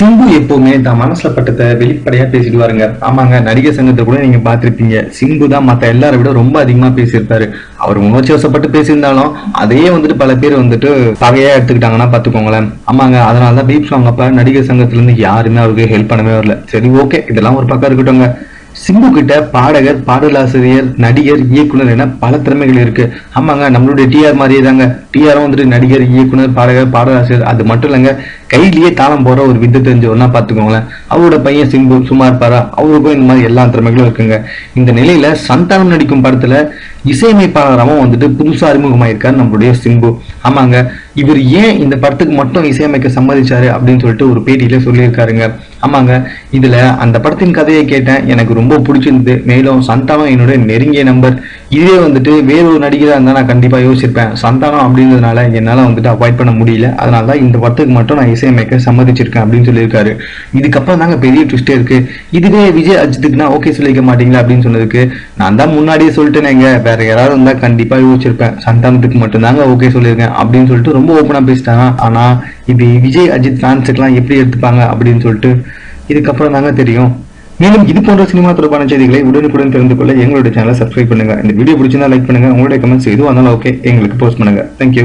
சிம்பு எப்பவுமே தான் மனசுல பட்டத்தை வெளிப்படையா பேசிட்டு வாருங்க ஆமாங்க நடிகர் சங்கத்தை கூட நீங்க பாத்திருப்பீங்க சிம்பு தான் மத்த எல்லாரை விட ரொம்ப அதிகமா பேசியிருப்பாரு. அவர் உணர்ச்சி வசப்பட்டு பேசியிருந்தாலும் அதையே வந்துட்டு பல பேர் வந்துட்டு பகையா எடுத்துக்கிட்டாங்கன்னா பாத்துக்கோங்களேன் ஆமாங்க அதனாலதான் பீப் சாங் அப்ப நடிகர் சங்கத்துல இருந்து யாருமே அவருக்கு ஹெல்ப் பண்ணவே வரல. சரி ஓகே இதெல்லாம் ஒரு பக்கம் இருக்கட்டும்ங்க. சிம்பு கிட்ட பாடகர் பாடலாசிரியர் நடிகர் இயக்குனர் என பல திறமைகள் இருக்கு. ஆமாங்க நம்மளுடைய டிஆர் மாதிரியே தாங்க. டிஆரும் வந்துட்டு நடிகர் இயக்குனர் பாடகர் பாடலாசிரியர் அது மட்டும் இல்லைங்க. கையிலேயே தாளம் போற ஒரு வித்து தெரிஞ்சவர்னா பாத்துக்கோங்களேன் அவரோட பையன் சிம்பு சும்மா இருப்பாரா? அவருக்கும் இந்த மாதிரி எல்லா திறமைகளும் இருக்குங்க. இந்த நிலையில சந்தானம் நடிக்கும் படத்துல இசையமைப்பாளராகவும் வந்துட்டு புதுசா அறிமுகமாயிருக்காரு நம்மளுடைய சிம்பு. ஆமாங்க இவர் ஏன் இந்த படத்துக்கு மட்டும் இசையமைக்க சம்மதிச்சாரு அப்படின்னு சொல்லிட்டு ஒரு பேட்டியில சொல்லியிருக்காருங்க. ஆமாங்க இதுல அந்த படத்தின் கதையை கேட்டேன். எனக்கு ரொம்ப பிடிச்சிருந்தது. மேலும் சந்தானம் என்னோட நெருங்கிய நம்பர் இதே வந்துட்டு வேறொரு ஒரு நடிகரா இருந்தா நான் கண்டிப்பா யோசிச்சிருப்பேன். சந்தானம் அப்படின்றதுனால என்னால வந்துட்டு அவாய்ட் பண்ண முடியல. அதனால தான் இந்த படத்துக்கு மட்டும் நான் இசையமைக்க சம்மதிச்சிருக்கேன் அப்படின்னு சொல்லியிருக்காரு. இதுக்கப்புறம் தாங்க பெரிய ட்விஸ்டே இருக்கு. இதுவே விஜய் அஜித்துக்குனா ஓகே சொல்லிக்க மாட்டீங்களா அப்படின்னு சொன்னதுக்கு நான் தான் முன்னாடியே சொல்லிட்டேனேங்க. வேற யாராவது இருந்தா கண்டிப்பா யோசிச்சிருப்பேன். சந்தானத்துக்கு மட்டும்தாங்க ஓகே சொல்லியிருக்கேன் அப்படின்னு சொல்லிட்டு ரொம்ப ஓப்பனா பேசிட்டாங்க. ஆனா இது விஜய் அஜித் ஃபேன்ஸுக்கெல்லாம் எப்படி எடுத்துப்பாங்க அப்படின்னு சொல்லிட்டு இதுக்கப்புறம் தாங்க தெரியும். மேலும் இது போன்ற சினிமா தொடர்பான செய்திகளை உடனுக்குடன் தெரிந்து கொள்ள எங்களுடைய சேனலை சப்ஸ்கிரைப் பண்ணுங்க. இந்த வீடியோ பிடிச்சிருந்தா லைக் பண்ணுங்க. உங்களுடைய கமெண்ட்ஸ் எதுவும் வந்தாலும் ஓகே எங்களுக்கு போஸ்ட் பண்ணுங்க. தேங்க்யூ